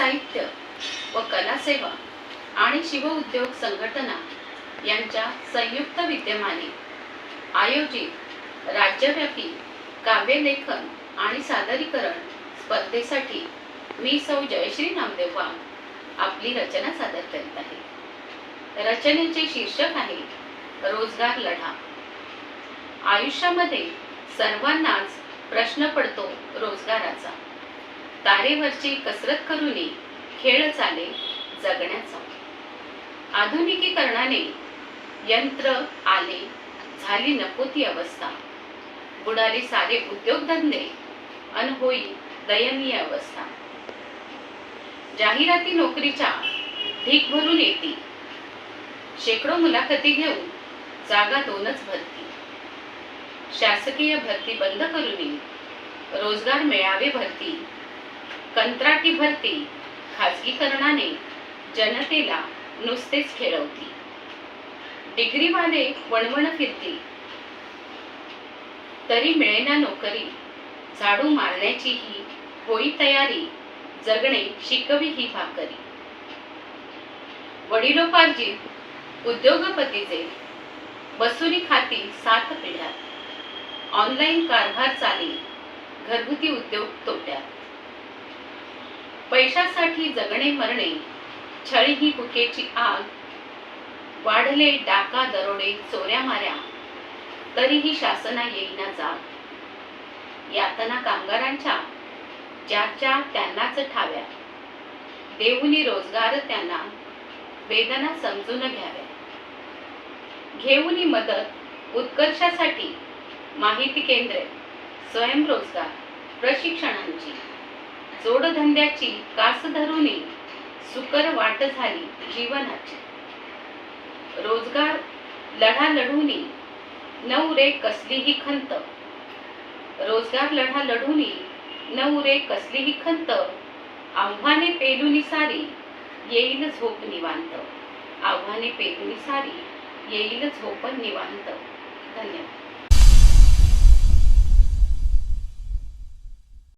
साहित्य व कला सेवा आणि शिवउद्योग संघटना यांच्या संयुक्त विद्यमाने आयोजित राज्यव्यापी काव्यलेखन आणि सादरीकरण स्पर्धेसाठी मी सौ जयश्री नामदेव आपली रचना सादर करीत आहे. रचनेचे शीर्षक आहे रोजगार लढा. आयुष्यामध्ये सर्वांनाच प्रश्न पडतो रोजगाराचा. तारेवरची कसरत करूनी खेळ चाले जगण्याचा. आधुनिकीकरणाने यंत्र आले झाली नको ती अवस्था. बुडाली सारे उद्योगधंदे अन होई दयनीय अवस्था. जाहिराती नोकरीच्या ढीक भरून येते. शेकडो मुलाखती घेऊन जागा दोनच भरती. शासकीय भरती बंद करून रोजगार मेळावे भरती. कंत्राटी भरती खाजगीकरणाने जनतेला नुसतेच खेळवती डिग्रीवाले वणवण फिरती. तरी मिळेना नोकरी झाडू मारण्याची ही होई तयारी जगणे शिकवी ही भाकरी. वडिलोपार्जित उद्योगपतीचे बसुरी खाती सात पिढ्यात ऑनलाईन कारभार चाली घरगुती उद्योग तोट्यात. पैशासाठी जगणे मरणे छळी ही भुकेची आग वाढले डाका दरोडे चोऱ्या माऱ्या तरीही शासना येईना जाग. यातना कामगारांच्या ज्याच्या त्यांनाच ठाव्या देऊनी रोजगार त्यांना वेदना समजून घ्याव्या. घेऊनी मदत उत्कर्षासाठी माहिती केंद्रे स्वयंरोजगार प्रशिक्षणांची. जोडधंद्याची कास धरूनी सुकर वाट झाली जीवनाची. रोजगार लढा लढूनी नऊ रे कसलीही खंत. रोजगार लढा लढूनी नऊ रे कसलीही खंत. आव्हाने पेलुनी सारी येईल झोप निवांत. आव्हाने पेलुनी सारी येईल झोप निवांत. धन्यवाद.